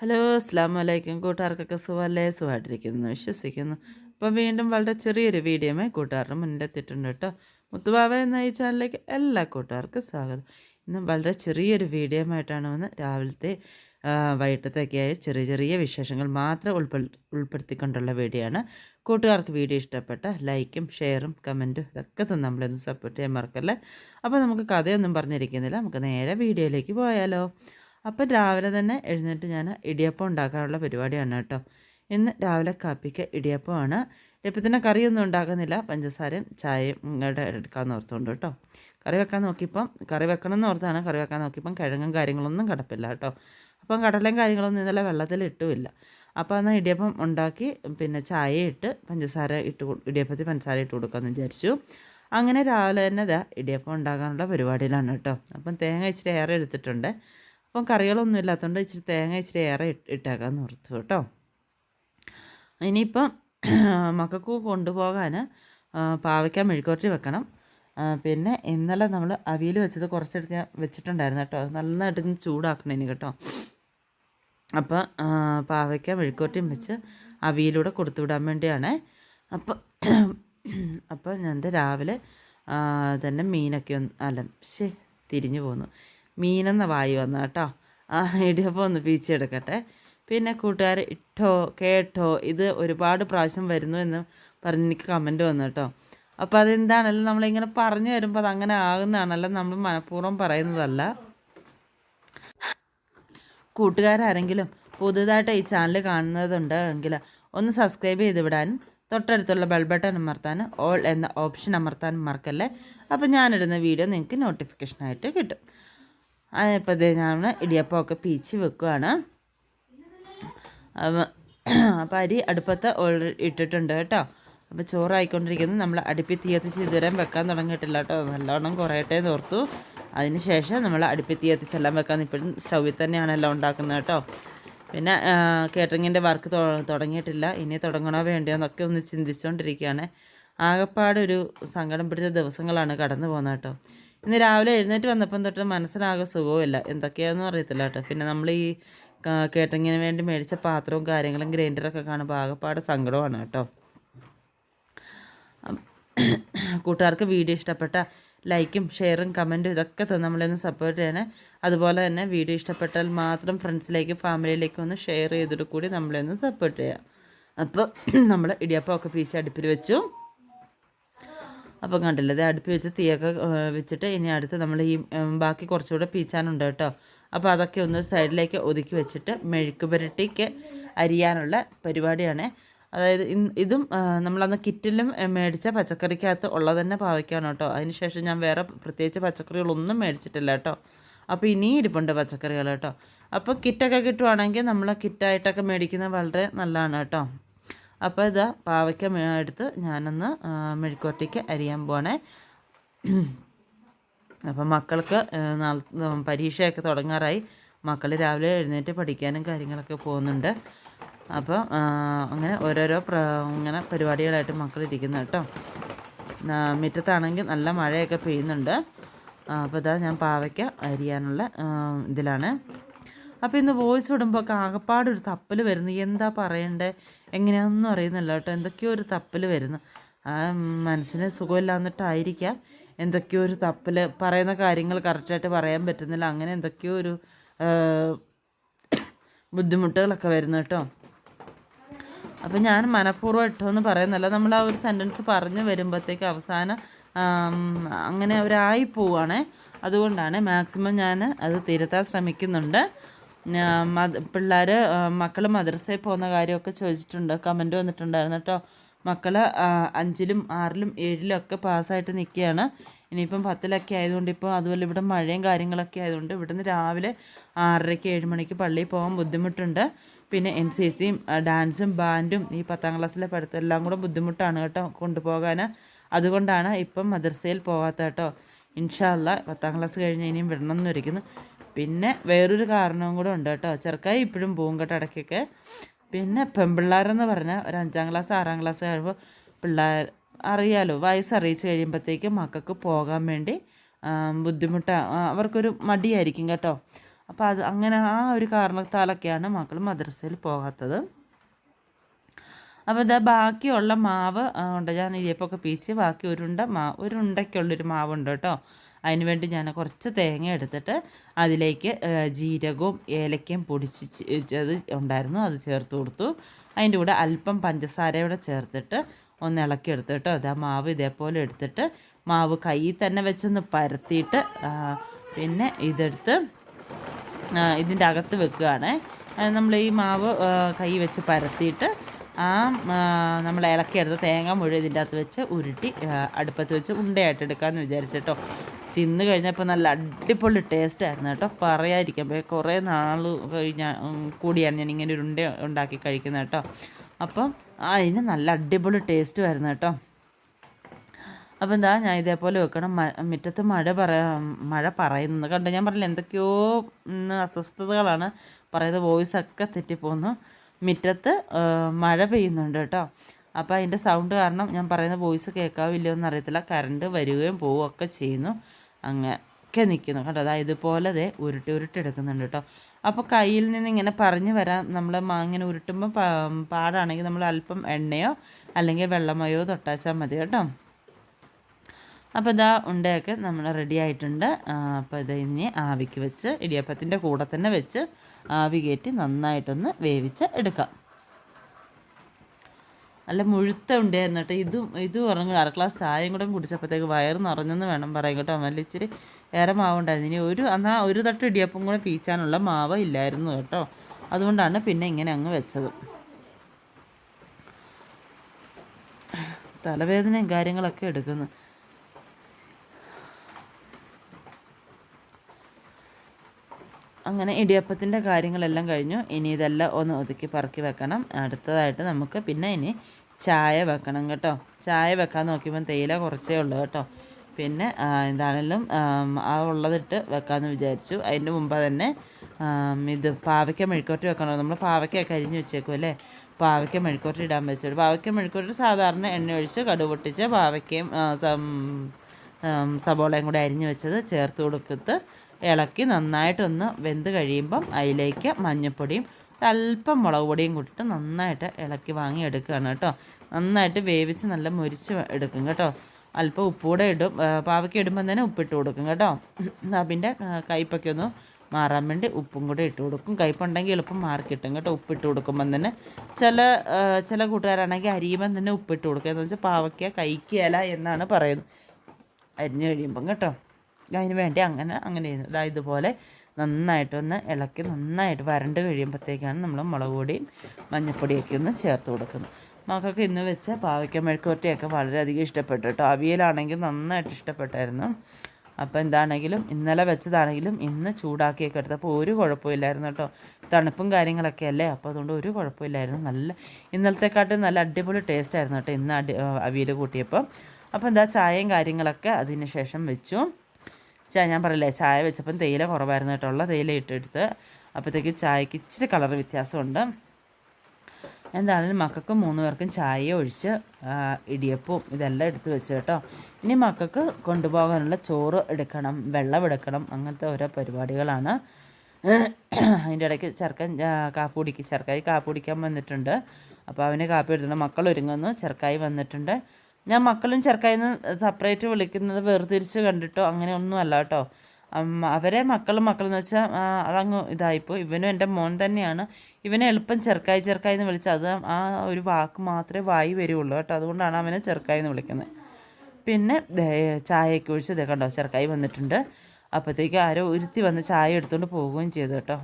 Hello അസ്സാം വലൈക്കും കൂട്ടുകാർക്കൊക്കെ സുഖമല്ലേ സുഖമായിട്ടിരിക്കുന്നു വിശ്വസിക്കുന്നു. അപ്പം വീണ്ടും വളരെ ചെറിയൊരു വീഡിയോമേ കൂട്ടുകാരുടെ മുന്നിലെത്തിയിട്ടുണ്ട് കേട്ടോ. മുത്തുബാബ എന്ന ഈ ചാനലിലേക്ക് എല്ലാ കൂട്ടുകാർക്കും സ്വാഗതം. ഇന്ന് വളരെ ചെറിയൊരു വീഡിയോ ആയിട്ടാണ് വന്ന് രാവിലത്തെ വൈകിട്ടത്തേക്കായ ചെറിയ ചെറിയ വിശേഷങ്ങൾ മാത്രം ഉൾപ്പെ ഉൾപ്പെടുത്തിക്കൊണ്ടുള്ള വീഡിയോ ആണ് കൂട്ടുകാർക്ക് വീഡിയോ ഇഷ്ടപ്പെട്ട ലൈക്കും ഷെയറും കമന്റും ഇതൊക്കെ തന്നെ നമ്മളൊന്ന് സപ്പോർട്ട് ചെയ്യാൻ മറക്കല്ലേ? അപ്പോൾ നമുക്ക് കഥയൊന്നും പറഞ്ഞിരിക്കുന്നില്ല. നമുക്ക് നേരെ വീഡിയോയിലേക്ക് പോയാലോ. അപ്പം രാവിലെ തന്നെ എഴുന്നേറ്റ് ഞാൻ ഇടിയപ്പം ഉണ്ടാക്കാനുള്ള പരിപാടിയാണ് കേട്ടോ. ഇന്ന് രാവിലെ കാപ്പിക്ക് ഇടിയപ്പമാണ്. തന്നെ കറിയൊന്നും ഉണ്ടാക്കുന്നില്ല. പഞ്ചസാരയും ചായയും ഇങ്ങോട്ട് എടുക്കാമെന്ന് ഓർത്തുകൊണ്ട് കേട്ടോ. കറി വെക്കാൻ നോക്കിയപ്പം കറി വെക്കണം എന്ന് ഓർത്താണ്. കറി വെക്കാൻ നോക്കിയപ്പം കിഴങ്ങും കാര്യങ്ങളൊന്നും കിടപ്പില്ല കേട്ടോ. അപ്പം കടലയും കാര്യങ്ങളൊന്നും ഇന്നലെ വെള്ളത്തിൽ ഇട്ടുമില്ല. അപ്പോൾ എന്നാൽ ഇടിയപ്പം ഉണ്ടാക്കി പിന്നെ ചായ ഇട്ട് പഞ്ചസാര ഇട്ട് ഇടിയപ്പത്തിൽ പഞ്ചസാര ഇട്ട് കൊടുക്കാമെന്ന് വിചാരിച്ചു. അങ്ങനെ രാവിലെ തന്നെ ഇടിയപ്പം ഉണ്ടാക്കാനുള്ള പരിപാടിയിലാണ് കേട്ടോ. അപ്പം തേങ്ങ ഇച്ചിരി ഏറെ എടുത്തിട്ടുണ്ട്. അപ്പം കറികളൊന്നും ഇല്ലാത്തതുകൊണ്ട് ഇച്ചിരി തേങ്ങ ഇച്ചിരി ഏറെ ഇട്ട് ഇട്ടേക്കാമെന്ന് ഓർത്തു കേട്ടോ. ഇനിയിപ്പം മക്കൾക്ക് കൊണ്ടുപോകാൻ പാവയ്ക്ക മെഴുക്കോട്ടി വെക്കണം. പിന്നെ ഇന്നലെ നമ്മൾ അവിയൽ വെച്ചത് കുറച്ചെടുത്ത് ഞാൻ വെച്ചിട്ടുണ്ടായിരുന്നു കേട്ടോ. നന്നായിട്ട് ചൂടാക്കണം ഇനി കേട്ടോ. അപ്പോൾ പാവയ്ക്ക മെഴുക്കോട്ടിയും വെച്ച് അവിയിലൂടെ കൊടുത്തു വിടാൻ വേണ്ടിയാണ്. അപ്പോൾ അപ്പോൾ ഞാൻ രാവിലെ തന്നെ മീനൊക്കെ ഒന്ന് അല്ല ശേ തിരിഞ്ഞു പോന്നു. മീനെന്ന വായി വന്ന കേട്ടോ. ആ ഇടിയപ്പം ഒന്ന് പീച്ചെടുക്കട്ടെ പിന്നെ കൂട്ടുകാർ ഇട്ടോ കേട്ടോ ഇത് ഒരുപാട് പ്രാവശ്യം വരുന്നു എന്ന് പറഞ്ഞ് എനിക്ക് കമന്റ് വന്നു കേട്ടോ. അപ്പോൾ അതെന്താണല്ലോ? നമ്മളിങ്ങനെ പറഞ്ഞു വരുമ്പോൾ അത് അങ്ങനെ ആകുന്നതാണല്ലോ നമ്മൾ മനഃപൂർവം പറയുന്നതല്ല. കൂട്ടുകാരാരെങ്കിലും പുതുതായിട്ട് ഈ ചാനൽ കാണുന്നതുണ്ട് എങ്കിൽ ഒന്ന് സബ്സ്ക്രൈബ് ചെയ്ത് വിടാനും തൊട്ടടുത്തുള്ള ബെൽ അമർത്താനും ഓൾ എന്ന ഓപ്ഷൻ അമർത്താനും മറക്കല്ലേ? അപ്പോൾ ഞാനിടുന്ന വീഡിയോ നിങ്ങൾക്ക് നോട്ടിഫിക്കേഷനായിട്ട് കിട്ടും. നമ്മൾ ഇടിയപ്പം ഇടിയപ്പമൊക്കെ പീച്ച് അപ്പം അപ്പോൾ അരി അടുപ്പത്ത് ഓൾറെഡി ഇട്ടിട്ടുണ്ട് കേട്ടോ. അപ്പോൾ ചോറായിക്കൊണ്ടിരിക്കുന്നത് നമ്മൾ അടുപ്പിൽ തീ കത്തിച്ച് ഇതുവരെ വെക്കാൻ തുടങ്ങിയിട്ടില്ല കേട്ടോ. നല്ലോണം കുറയട്ടെ ഓർത്തു. അതിനുശേഷം നമ്മൾ അടുപ്പിൽ തീ കത്തിച്ചെല്ലാം വെക്കാൻ ഇപ്പോഴും സ്റ്റൗവിൽ തന്നെയാണ് എല്ലാം ഉണ്ടാക്കുന്നത് കേട്ടോ. പിന്നെ കേറ്ററിങ്ങിന്റെ വർക്ക് തുടങ്ങിയിട്ടില്ല. ഇനി തുടങ്ങണോ വേണ്ടിയോ എന്നൊക്കെ ഒന്ന് ചിന്തിച്ചുകൊണ്ടിരിക്കുകയാണ് ആകെപ്പാടൊരു സങ്കടം പിടിച്ച ദിവസങ്ങളാണ് കടന്നു പോകുന്നത് കേട്ടോ. ഇന്ന് രാവിലെ എഴുന്നേറ്റ് വന്നപ്പം തൊട്ട് മനസ്സിലാകെ സുഖവുമില്ല. എന്തൊക്കെയാണെന്നും അറിയത്തില്ല കേട്ടോ. പിന്നെ നമ്മൾ ഈ കേട്ടിങ്ങിന് വേണ്ടി മേടിച്ച പാത്രവും കാര്യങ്ങളും ഗ്രൈൻഡറൊക്കെ കാണുമ്പോൾ ആകെപ്പാട് സങ്കടമാണ് കേട്ടോ. കൂട്ടുകാർക്ക് വീഡിയോ ഇഷ്ടപ്പെട്ട ലൈക്കും ഷെയറും കമന്റും ഇതൊക്കെ തന്നെ നമ്മളൊന്ന് സപ്പോർട്ട് ചെയ്യണേ. അതുപോലെ തന്നെ വീഡിയോ ഇഷ്ടപ്പെട്ടാൽ മാത്രം ഫ്രണ്ട്സിലേക്കും ഫാമിലിയിലേക്കും ഒന്ന് ഷെയർ ചെയ്തിട്ട് കൂടി നമ്മളെ ഒന്ന് സപ്പോർട്ട് ചെയ്യാം. അപ്പോൾ നമ്മൾ ഇടിയപ്പമൊക്കെ പീച്ച് അടുപ്പിൽ വെച്ചു. അപ്പം കണ്ടില്ലേ ഇത് അടുപ്പ് വെച്ച് തീയൊക്കെ വെച്ചിട്ട് ഇനി അടുത്ത് നമ്മൾ ഈ ബാക്കി കുറച്ചുകൂടെ പീച്ചാനുണ്ട് കേട്ടോ. അപ്പോൾ അതൊക്കെ ഒന്ന് സൈഡിലേക്ക് ഒതുക്കി വെച്ചിട്ട് മെഴുക്ക് പുരട്ടിക്ക് അരിയാനുള്ള പരിപാടിയാണ്. അതായത് ഇതും നമ്മളന്ന് കിറ്റിലും മേടിച്ച പച്ചക്കറിക്കകത്ത് ഉള്ളത് തന്നെ പാവയ്ക്കാണ് കേട്ടോ. അതിന് ശേഷം ഞാൻ വേറെ പ്രത്യേകിച്ച് പച്ചക്കറികളൊന്നും മേടിച്ചിട്ടില്ല കേട്ടോ. അപ്പോൾ ഇനിയും ഇരിപ്പുണ്ട് പച്ചക്കറികൾ കേട്ടോ. അപ്പോൾ കിറ്റൊക്കെ കിട്ടുവാണെങ്കിൽ നമ്മൾ കിറ്റായിട്ടൊക്കെ മേടിക്കുന്നത് വളരെ നല്ലതാണ് കേട്ടോ. അപ്പോൾ ഇതാ പാവയ്ക്ക എടുത്ത് ഞാനൊന്ന് മെഴുക്കുവരട്ടിക്ക് അരിയാൻ പോണേ. അപ്പം മക്കൾക്ക് പരീക്ഷയൊക്കെ തുടങ്ങാറായി. മക്കൾ രാവിലെ എഴുന്നേറ്റ് പഠിക്കാനും കാര്യങ്ങളൊക്കെ പോകുന്നുണ്ട്. അപ്പോൾ അങ്ങനെ ഓരോരോ ഇങ്ങനെ പരിപാടികളായിട്ട് മക്കൾ ഇരിക്കുന്നു കേട്ടോ മിറ്റത്താണെങ്കിൽ നല്ല മഴയൊക്കെ പെയ്യുന്നുണ്ട്. അപ്പോൾ ഇതാ ഞാൻ പാവയ്ക്ക അരിയാനുള്ള ഇതിലാണ്. അപ്പോൾ ഇന്ന് വോയിസ് വിടുമ്പോൾ ഒക്കെ ആകപ്പാട് ഒരു തപ്പൽ വരുന്നു. എന്താ പറയണ്ടേ? എങ്ങനെയാണെന്നും അറിയുന്നില്ല കേട്ടോ. എന്തൊക്കെയോ ഒരു തപ്പൽ വരുന്നു. മനസ്സിന് സുഖമില്ലാന്നിട്ടായിരിക്കാം എന്തൊക്കെയോ ഒരു തപ്പൽ പറയുന്ന കാര്യങ്ങൾ കറക്റ്റായിട്ട് പറയാൻ പറ്റുന്നില്ല. അങ്ങനെ എന്തൊക്കെയോ ഒരു ബുദ്ധിമുട്ടുകളൊക്കെ വരുന്നു കേട്ടോ. അപ്പം ഞാൻ മനഃപൂർവം ഇട്ടോന്ന് പറയുന്നല്ല നമ്മൾ ആ ഒരു സെന്റൻസ് പറഞ്ഞു വരുമ്പോഴത്തേക്ക് അവസാനം അങ്ങനെ ഒരായി പോവുകയാണേ അതുകൊണ്ടാണ് മാക്സിമം ഞാൻ അത് തിരുത്താൻ ശ്രമിക്കുന്നുണ്ട്. പിള്ളേർ മക്കൾ മദ്രസയിൽ പോകുന്ന കാര്യമൊക്കെ ചോദിച്ചിട്ടുണ്ട്. കമന്റ് വന്നിട്ടുണ്ടായിരുന്നു കേട്ടോ. മക്കൾ അഞ്ചിലും ആറിലും ഏഴിലും ഒക്കെ പാസ്സായിട്ട് നിൽക്കുകയാണ്. ഇനിയിപ്പം പത്തിലൊക്കെ ആയതുകൊണ്ട് ഇപ്പോൾ അതുപോലെ ഇവിടെ മഴയും കാര്യങ്ങളൊക്കെ ആയതുകൊണ്ട് ഇവിടുന്ന് രാവിലെ ആറരയ്ക്ക് ഏഴ് മണിക്ക് പള്ളിയിൽ പോകാൻ ബുദ്ധിമുട്ടുണ്ട്. പിന്നെ എൻ സി സിയും ഡാൻസും ബാൻഡും ഈ പത്താം ക്ലാസ്സിലെ പഠിത്തം എല്ലാം കൂടെ ബുദ്ധിമുട്ടാണ് കേട്ടോ കൊണ്ടുപോകാൻ അതുകൊണ്ടാണ് ഇപ്പം മദ്രസയിൽ പോകാത്ത കേട്ടോ. ഇൻഷാല്ല പത്താം ക്ലാസ് കഴിഞ്ഞ് ഇനിയും വിടണം എന്ന് ഇരിക്കുന്നു പിന്നെ വേറൊരു കാരണവും കൂടെ ഉണ്ട് കേട്ടോ. ചെറുക്കായി ഇപ്പോഴും പോകും കേട്ടോ ഇടയ്ക്കൊക്കെ. പിന്നെ പെൺപിള്ളേരെന്ന് പറഞ്ഞാൽ ഒരു അഞ്ചാം ക്ലാസ് ആറാം ക്ലാസ് കഴിയുമ്പോൾ പിള്ളേർ അറിയാലോ വയസ്സ് അറിയിച്ച് കഴിയുമ്പോഴത്തേക്ക് മക്കൾക്ക് പോകാൻ വേണ്ടി ബുദ്ധിമുട്ടാണ് അവർക്കൊരു മടിയായിരിക്കും കേട്ടോ. അപ്പോൾ അത് അങ്ങനെ ആ ഒരു കാരണത്താലൊക്കെയാണ് മക്കൾ മദ്രസയിൽ പോകാത്തത്. അപ്പോൾ ഇതാ ബാക്കിയുള്ള മാവ് ഉണ്ട്. ഞാൻ ഇരിയപ്പൊക്കെ പീച്ച് ബാക്കി ഒരുണ്ട മാ ഉരുണ്ടയ്ക്കുള്ളൊരു മാവുണ്ട് കേട്ടോ. അതിന് വേണ്ടി ഞാൻ കുറച്ച് തേങ്ങ എടുത്തിട്ട് അതിലേക്ക് ജീരകവും ഏലക്കയും പൊടിച്ചത് ഉണ്ടായിരുന്നു അത് ചേർത്ത് കൊടുത്തു. അതിന്റെ കൂടെ അല്പം പഞ്ചസാരയോടെ ചേർത്തിട്ട് ഒന്ന് ഇളക്കി എടുത്തിട്ട് അത് ആ മാവ് ഇതേപോലെ എടുത്തിട്ട് മാവ് കയ്യിൽ തന്നെ വെച്ചൊന്ന് പരത്തിയിട്ട് പിന്നെ ഇതെടുത്ത് ഇതിന്റെ അകത്ത് വെക്കുകയാണ്. നമ്മൾ ഈ മാവ് കൈ വെച്ച് പരത്തിയിട്ട് ആ നമ്മൾ ഇളക്കിയെടുത്ത തേങ്ങ മുഴുവൻ ഇതിന്റെ അകത്ത് വെച്ച് ഉരുട്ടി അടുപ്പത്ത് വെച്ച് ഉണ്ടയായിട്ട് എടുക്കാമെന്ന് വിചാരിച്ചിട്ടോ തിന്ന് കഴിഞ്ഞപ്പോൾ നല്ല അടിപൊളി ടേസ്റ്റ് ആയിരുന്നു കേട്ടോ. പറയാതിരിക്കാം കുറേ നാൾ കഴിഞ്ഞ കൂടിയാണ് ഞാൻ ഇങ്ങനെ ഒരു ഉണ്ട ഉണ്ടാക്കി കഴിക്കുന്നത് കേട്ടോ. അപ്പം അതിന് നല്ല അടിപൊളി ടേസ്റ്റ് ടേസ്റ്റും കേട്ടോ. അപ്പോൾ എന്താ ഞാൻ ഇതേപോലെ വെക്കണം. മുറ്റത്ത് മഴ പറ മഴ പറയുന്നത് കണ്ടോ ഞാൻ പറഞ്ഞില്ല എന്തൊക്കെയോ അസ്വസ്ഥതകളാണ് പറയുന്നത്. വോയിസൊക്കെ തെറ്റിപ്പോന്നു. മുറ്റത്ത് മഴ പെയ്യുന്നുണ്ട് കേട്ടോ. അപ്പോൾ അതിന്റെ സൗണ്ട് കാരണം ഞാൻ പറയുന്ന വോയിസ് കേൾക്കാവില്ലയോ എന്നറിയത്തില്ല കറണ്ട് വരികയും പോവുകയൊക്കെ ചെയ്യുന്നു. അങ്ങനെയൊക്കെ നിൽക്കുന്നു കേട്ടോ. അതായത് ഇതുപോലെ ദേ ഉരുട്ടി ഉരുട്ടി എടുക്കുന്നുണ്ട് കേട്ടോ. അപ്പോൾ കയ്യിൽ നിന്ന് ഇങ്ങനെ പറഞ്ഞു വരാൻ നമ്മൾ മാങ്ങനെ ഉരുട്ടുമ്പോൾ പാടാണെങ്കിൽ നമ്മൾ അല്പം എണ്ണയോ അല്ലെങ്കിൽ വെള്ളമയോ തൊട്ടാച്ചാൽ മതി കേട്ടോ. അപ്പോൾ ഇതാ ഉണ്ടയൊക്കെ നമ്മൾ റെഡി ആയിട്ടുണ്ട്. അപ്പോൾ ഇത് ഇനി ആവിക്ക് വെച്ച് ഇടിയപ്പത്തിന്റെ കൂടെ തന്നെ വെച്ച് ആവി കയറ്റി നന്നായിട്ടൊന്ന് വേവിച്ച് എടുക്കാം. നല്ല മുഴുത്ത ഉണ്ടായിരുന്നു കേട്ടോ. ഇതും ഇത് പറഞ്ഞു അര ഗ്ലാസ് ചായയും കൂടെ കുടിച്ചപ്പോഴത്തേക്ക് വയറ് നിറഞ്ഞെന്ന് വേണം പറയാം കേട്ടോ. നല്ല ഇച്ചിരി ഏറെ മാവുണ്ടായിരുന്നു. ഇനി ഒരു എന്നാൽ ഒരു തട്ട് ഇടിയപ്പം കൂടെ പീച്ചാനുള്ള മാവ് ഇല്ലായിരുന്നു കേട്ടോ. അതുകൊണ്ടാണ് പിന്നെ ഇങ്ങനെ അങ്ങ് വെച്ചത്. തലവേദനയും കാര്യങ്ങളൊക്കെ എടുക്കുന്നു. അങ്ങനെ ഇടിയപ്പത്തിന്റെ കാര്യങ്ങളെല്ലാം കഴിഞ്ഞു. ഇനി ഇതെല്ലാം ഒന്ന് ഒതുക്കി പറക്കി വെക്കണം. അടുത്തതായിട്ട് നമുക്ക് പിന്നെ ഇനി ചായ വെക്കണം കേട്ടോ. ചായ വെക്കാൻ നോക്കിയപ്പം തേയില കുറച്ചേ ഉള്ളൂ കേട്ടോ. പിന്നെ എന്താണെങ്കിലും ആ ഉള്ളതിട്ട് വെക്കാമെന്ന് വിചാരിച്ചു. അതിന്റെ മുമ്പ് തന്നെ ഇത് പാവയ്ക്ക മെഴുക്കോട്ടി വെക്കണം? നമ്മൾ പാവയ്ക്കൊക്കെ അരിഞ്ഞ് വെച്ചേക്കും അല്ലേ? പാവയ്ക്ക മെഴുക്കോട്ടി ഇടാൻ വെച്ചു പാവയ്ക്ക മെഴുക്കോട്ടി സാധാരണ എണ്ണ ഒഴിച്ച് കടുക് പൊട്ടിച്ച് പാവയ്ക്കയും സബോളയും കൂടി അരിഞ്ഞ് വെച്ചത് ചേർത്ത് കൊടുക്കത്ത് ഇളക്കി നന്നായിട്ടൊന്ന് വെന്ത് കഴിയുമ്പം അതിലേക്ക് മഞ്ഞൾപ്പൊടിയും അല്പം മുളക് പൊടിയും കൂട്ടിട്ട് നന്നായിട്ട് ഇളക്കി വാങ്ങി എടുക്കുകയാണ് കേട്ടോ. നന്നായിട്ട് വേവിച്ച് നല്ല മുരിച്ച് എടുക്കും കേട്ടോ. അല്പം ഉപ്പൂടെ ഇടും. പാവയ്ക്ക് ഇടുമ്പം തന്നെ ഉപ്പിട്ട് കൊടുക്കും കേട്ടോ. അതിന്റെ കയ്പ്പൊക്കെ ഒന്ന് മാറാൻ വേണ്ടി ഉപ്പും കൂടെ ഇട്ട് കൊടുക്കും. കയ്പുണ്ടെങ്കിൽ എളുപ്പം മാറി കിട്ടും കേട്ടോ ഉപ്പിട്ട് കൊടുക്കുമ്പം തന്നെ. ചില ചില കൂട്ടുകാരാണെങ്കിൽ അരിയുമ്പം തന്നെ ഉപ്പിട്ട് കൊടുക്കുക എന്ന് വെച്ചാൽ പാവയ്ക്ക കഴിക്കുകയല്ല എന്നാണ് പറയുന്നത്. അരിഞ്ഞു കഴിയുമ്പം കേട്ടോ. അതിന് വേണ്ടി അങ്ങനെ അങ്ങനെ ചെയ്യുന്നത് അതായത് ഇതുപോലെ നന്നായിട്ടൊന്ന് ഇളക്കി നന്നായിട്ട് വരണ്ട് കഴിയുമ്പോഴത്തേക്കാണ് നമ്മൾ മുളക് പൊടിയും മഞ്ഞൾപ്പൊടിയൊക്കെ ഒന്ന് ചേർത്ത് കൊടുക്കുന്നത്. മക്കൾക്ക് ഇന്ന് വെച്ച പാവയ്ക്ക മെഴുക്കുവരട്ടിയൊക്കെ വളരെയധികം ഇഷ്ടപ്പെട്ടു കേട്ടോ. അവിയലാണെങ്കിൽ നന്നായിട്ട് ഇഷ്ടപ്പെട്ടായിരുന്നു. അപ്പോൾ എന്താണെങ്കിലും ഇന്നലെ വെച്ചതാണെങ്കിലും ഇന്ന് ചൂടാക്കിയൊക്കെ എടുത്തപ്പോൾ ഒരു കുഴപ്പമില്ലായിരുന്നു കേട്ടോ. തണുപ്പും കാര്യങ്ങളൊക്കെ അല്ലേ? അപ്പോൾ അതുകൊണ്ട് ഒരു കുഴപ്പമില്ലായിരുന്നു. നല്ല ഇന്നലത്തെക്കാട്ടും നല്ല അടിപൊളി ടേസ്റ്റ് ആയിരുന്നു കേട്ടോ ഇന്ന് അടി അവിയൽ കൂട്ടിയപ്പോൾ അപ്പോൾ എന്താ ചായയും കാര്യങ്ങളൊക്കെ അതിന് ശേഷം വെച്ചു. ഞാൻ പറയില്ലേ ചായ വെച്ചപ്പം തേയില കുറവായിരുന്നു കേട്ടോ തേയില ഇട്ടെടുത്ത് അപ്പോഴത്തേക്ക് ചായക്ക് ഇച്ചിരി കളർ വ്യത്യാസമുണ്ട്. എന്താണെങ്കിലും മക്കൾക്ക് മൂന്ന് പേർക്കും ചായ ഒഴിച്ച് ഇടിയപ്പവും ഇതെല്ലാം എടുത്ത് വെച്ച് കേട്ടോ. ഇനി മക്കൾക്ക് കൊണ്ടുപോകാനുള്ള ചോറ് എടുക്കണം വെള്ളം എടുക്കണം അങ്ങനത്തെ ഓരോ പരിപാടികളാണ്. അതിന്റെ ഇടയ്ക്ക് ചെറുക്കൻ കാപ്പുടിക്ക് ചെറുക്കായി കാപ്പുടിക്കാൻ വന്നിട്ടുണ്ട്. അപ്പോൾ അവന് കാപ്പി എടുത്തിട്ടുണ്ട്. മക്കൾ ഒരുങ്ങുന്നു ചെറുക്കായി വന്നിട്ടുണ്ട്. ഞാൻ മക്കളും ചെറുക്കായിന്ന് സെപ്പറേറ്റ് വിളിക്കുന്നത് വേർതിരിച്ച് കണ്ടിട്ടോ? അങ്ങനെ ഒന്നും അല്ല കേട്ടോ. അവരെ മക്കളും മക്കളെന്ന് വെച്ചാൽ അതങ്ങ് ഇതായിപ്പോൾ ഇവനും എന്റെ മോൻ തന്നെയാണ്. ഇവനെ എളുപ്പം ചെറുക്കായി ചെറുക്കായി എന്ന് വിളിച്ചാൽ അത് ആ ഒരു വാക്ക് മാത്രമേ വായി വരുള്ളൂ കേട്ടോ. അതുകൊണ്ടാണ് അവനെ ചെറുക്കായി എന്ന് വിളിക്കുന്നത്. പിന്നെ ചായയൊക്കെ ഒഴിച്ച് ഇതേ കണ്ടോ ചെറുക്കായി വന്നിട്ടുണ്ട്. അപ്പോഴത്തേക്ക് ആരോ ഉരുത്തി വന്ന് ചായ എടുത്തുകൊണ്ട് പോവുകയും ചെയ്തു കേട്ടോ.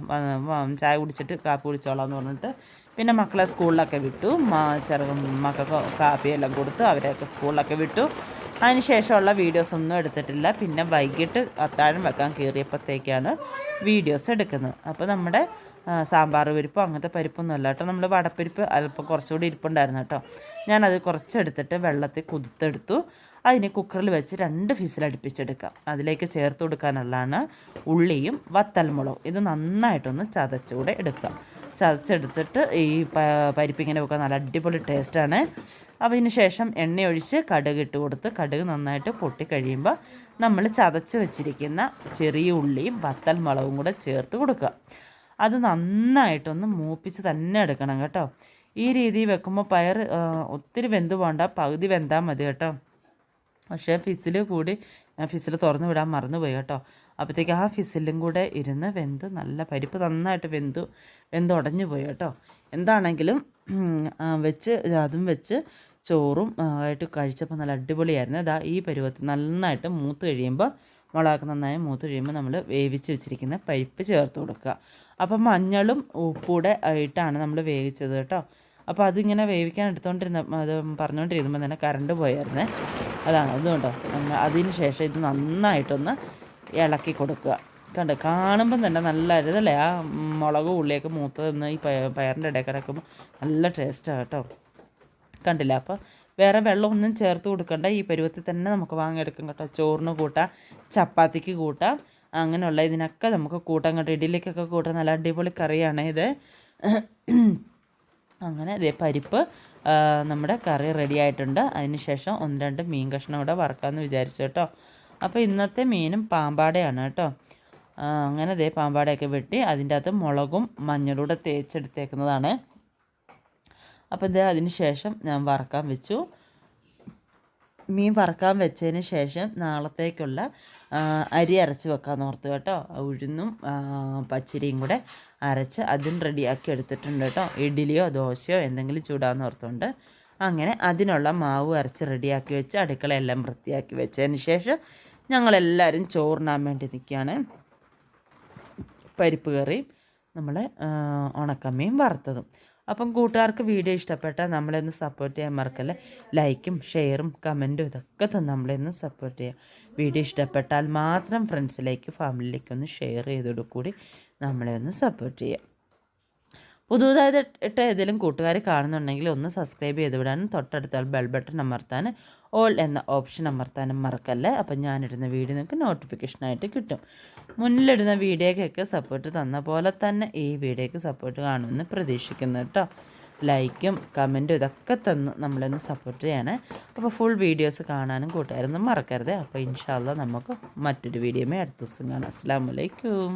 ചായ കുടിച്ചിട്ട് കാപ്പി കുടിച്ചോളാം എന്ന് പറഞ്ഞിട്ട് പിന്നെ മക്കളെ സ്കൂളിലൊക്കെ വിട്ടു. ചെറു മക്കൾക്ക് കാപ്പിയെല്ലാം കൊടുത്തു അവരെയൊക്കെ സ്കൂളിലൊക്കെ വിട്ടു. അതിനുശേഷമുള്ള വീഡിയോസ് ഒന്നും എടുത്തിട്ടില്ല. പിന്നെ വൈകിട്ട് അത്താഴം വെക്കാൻ കയറിയപ്പോഴത്തേക്കാണ് വീഡിയോസ് എടുക്കുന്നത്. അപ്പോൾ നമ്മുടെ സാമ്പാർ പരിപ്പോ അങ്ങനത്തെ പരിപ്പൊന്നും അല്ല കേട്ടോ. നമ്മൾ വടപ്പരിപ്പ് അല്പം കുറച്ചുകൂടി ഇരിപ്പുണ്ടായിരുന്നു കേട്ടോ. ഞാനത് കുറച്ചെടുത്തിട്ട് വെള്ളത്തിൽ കുതിർത്തെടുത്തു. അതിനെ കുക്കറിൽ വെച്ച് രണ്ട് ഫിസിലടുപ്പിച്ചെടുക്കാം അതിലേക്ക് ചേർത്ത് കൊടുക്കാനുള്ളതാണ് ഉള്ളിയും വത്തൽമുളകും. ഇത് നന്നായിട്ടൊന്ന് ചതച്ചുകൂടെ എടുക്കുക ചതച്ചെടുത്തിട്ട് ഈ പരിപ്പിങ്ങനെ വെക്കുക നല്ല അടിപൊളി ടേസ്റ്റാണ്. അപ്പോൾ ഇതിന് ശേഷം എണ്ണ ഒഴിച്ച് കടുക് ഇട്ട് കൊടുത്ത് കടുക് നന്നായിട്ട് പൊട്ടി കഴിയുമ്പോൾ നമ്മൾ ചതച്ച് വെച്ചിരിക്കുന്ന ചെറിയ ഉള്ളിയും വത്തൽ മുളകും കൂടെ ചേർത്ത് കൊടുക്കുക. അത് നന്നായിട്ടൊന്ന് മൂപ്പിച്ച് തന്നെ എടുക്കണം കേട്ടോ. ഈ രീതിയിൽ വെക്കുമ്പോൾ പയർ ഒത്തിരി വെന്ത് പോകണ്ട പകുതി വെന്താൽ മതി കേട്ടോ. പക്ഷേ ഫിസിൽ കൂടി ഞാൻ ഫിസിൽ തുറന്നു വിടാൻ മറന്നുപോയി കേട്ടോ. അപ്പോഴത്തേക്ക് ആ ഫിസിലും കൂടെ ഇരുന്ന് വെന്ത് നല്ല പരിപ്പ് നന്നായിട്ട് വെന്തു വെന്ത് ഉടഞ്ഞു പോയി കേട്ടോ. എന്താണെങ്കിലും വെച്ച് അതും വെച്ച് ചോറും ആയിട്ട് കഴിച്ചപ്പോൾ നല്ല അടിപൊളിയായിരുന്നു. അതാ ഈ പരുവത്തിൽ നന്നായിട്ട് മൂത്ത് കഴിയുമ്പോൾ മുളക് നന്നായി മൂത്ത് കഴിയുമ്പോൾ നമ്മൾ വേവിച്ച് വെച്ചിരിക്കുന്ന പരിപ്പ് ചേർത്ത് കൊടുക്കുക. അപ്പം മഞ്ഞളും ഉപ്പൂടെ ആയിട്ടാണ് നമ്മൾ വേവിച്ചത് കേട്ടോ. അപ്പോൾ അതിങ്ങനെ വേവിക്കാൻ എടുത്തുകൊണ്ടിരുന്ന അത് പറഞ്ഞുകൊണ്ടിരുന്നപ്പോൾ തന്നെ കറണ്ട് പോയായിരുന്നേ. അതാണ് അതുകൊണ്ടോ നമ്മൾ അതിന് ശേഷം ഇത് നന്നായിട്ടൊന്ന് ഇളക്കി കൊടുക്കുക. കണ്ട് കാണുമ്പം തന്നെ നല്ല ഇതല്ലേ? ആ മുളക് ഉള്ളിയൊക്കെ മൂത്തതെന്ന് ഈ പയ- പയറിന്റെ ഇടയിൽ കിടക്കുമ്പോൾ നല്ല ടേസ്റ്റാണ് കേട്ടോ. കണ്ടില്ല? അപ്പോൾ വേറെ വെള്ളമൊന്നും ചേർത്ത് കൊടുക്കണ്ട. ഈ പരുവത്തിൽ തന്നെ നമുക്ക് വാങ്ങിയെടുക്കാം കേട്ടോ. ചോറിന് കൂട്ടാം ചപ്പാത്തിക്ക് കൂട്ടാം അങ്ങനെയുള്ള ഇതിനൊക്കെ നമുക്ക് കൂട്ടാം കേട്ടോ. ഇഡ്ഡലിക്കൊക്കെ കൂട്ടാം. നല്ല അടിപൊളി കറിയാണ് ഇത്. അങ്ങനെ ഇതേ പരിപ്പ് നമ്മുടെ കറി റെഡി ആയിട്ടുണ്ട്. അതിന് ശേഷം ഒന്ന് രണ്ട് മീൻ കഷ്ണം കൂടെ വറക്കാമെന്ന് വിചാരിച്ചു കേട്ടോ. അപ്പോൾ ഇന്നത്തെ മീനും പാമ്പാടയാണ് കേട്ടോ. അങ്ങനെ ദേ പാമ്പാടയൊക്കെ വെട്ടി അതിന്റെ അകത്ത് മുളകും മഞ്ഞളൂടെ തേച്ചെടുത്തേക്കുന്നതാണ്. അപ്പോൾ ഇത് അതിന് ശേഷം ഞാൻ വറക്കാൻ വെച്ചു. മീൻ വറക്കാൻ വെച്ചതിന് ശേഷം നാളത്തേക്കുള്ള അരി അരച്ച് വെക്കാൻ ഓർത്തു കേട്ടോ. ഉഴുന്നും പച്ചരിയും കൂടെ അരച്ച് അതും റെഡിയാക്കി എടുത്തിട്ടുണ്ട് കേട്ടോ. ഇഡ്ഡലിയോ ദോശയോ എന്തെങ്കിലും ചൂടാന്ന് ഓർത്തുകൊണ്ട് അങ്ങനെ അതിനുള്ള മാവ് അരച്ച് റെഡിയാക്കി വെച്ച് അടുക്കളയെല്ലാം വൃത്തിയാക്കി വെച്ചതിന് ശേഷം ഞങ്ങളെല്ലാവരും ചോറിനാൻ വേണ്ടി നിൽക്കുകയാണ്. പരിപ്പ് കറിയും നമ്മൾ ഉണക്കമ്മയും വറുത്തതും. അപ്പം കൂട്ടുകാർക്ക് വീഡിയോ ഇഷ്ടപ്പെട്ടാൽ നമ്മളെ ഒന്ന് സപ്പോർട്ട് ചെയ്യാൻ മറക്കല്ലേ? ലൈക്കും ഷെയറും കമന്റും ഇതൊക്കെ തന്നെ നമ്മളെ ഒന്ന് സപ്പോർട്ട് ചെയ്യുക വീഡിയോ ഇഷ്ടപ്പെട്ടാൽ മാത്രം ഫ്രണ്ട്സിലേക്ക് ഫാമിലിയിലേക്ക് ഒന്ന് ഷെയർ ചെയ്തോടു കൂടി നമ്മളെ ഒന്ന് സപ്പോർട്ട് ചെയ്യുക പുതുതായിട്ട് ഏതെങ്കിലും കൂട്ടുകാർ കാണുന്നുണ്ടെങ്കിൽ ഒന്ന് സബ്സ്ക്രൈബ് ചെയ്ത് വിടാനും തൊട്ടടുത്ത ബെൽ ബട്ടൺ അമർത്താൻ ഓൾ എന്ന ഓപ്ഷൻ അമർത്താനും മറക്കല്ലേ? അപ്പം ഞാനിടുന്ന വീഡിയോ നിങ്ങൾക്ക് നോട്ടിഫിക്കേഷനായിട്ട് കിട്ടും. മുന്നിലിടുന്ന വീഡിയോക്കൊക്കെ സപ്പോർട്ട് തന്ന പോലെ തന്നെ ഈ വീഡിയോക്ക് സപ്പോർട്ട് കാണുമെന്ന് പ്രതീക്ഷിക്കുന്നു കേട്ടോ. ലൈക്കും കമന്റും ഇതൊക്കെ തന്ന് നമ്മളൊന്ന് സപ്പോർട്ട് ചെയ്യണേ. അപ്പോൾ ഫുൾ വീഡിയോസ് കാണാനും കൂട്ടുകാരൊന്നും മറക്കരുത്. അപ്പോൾ ഇൻഷാല്ല നമുക്ക് മറ്റൊരു വീഡിയോമേ അടുത്ത ദിവസം കാണാം. അസ്സാം വലൈക്കും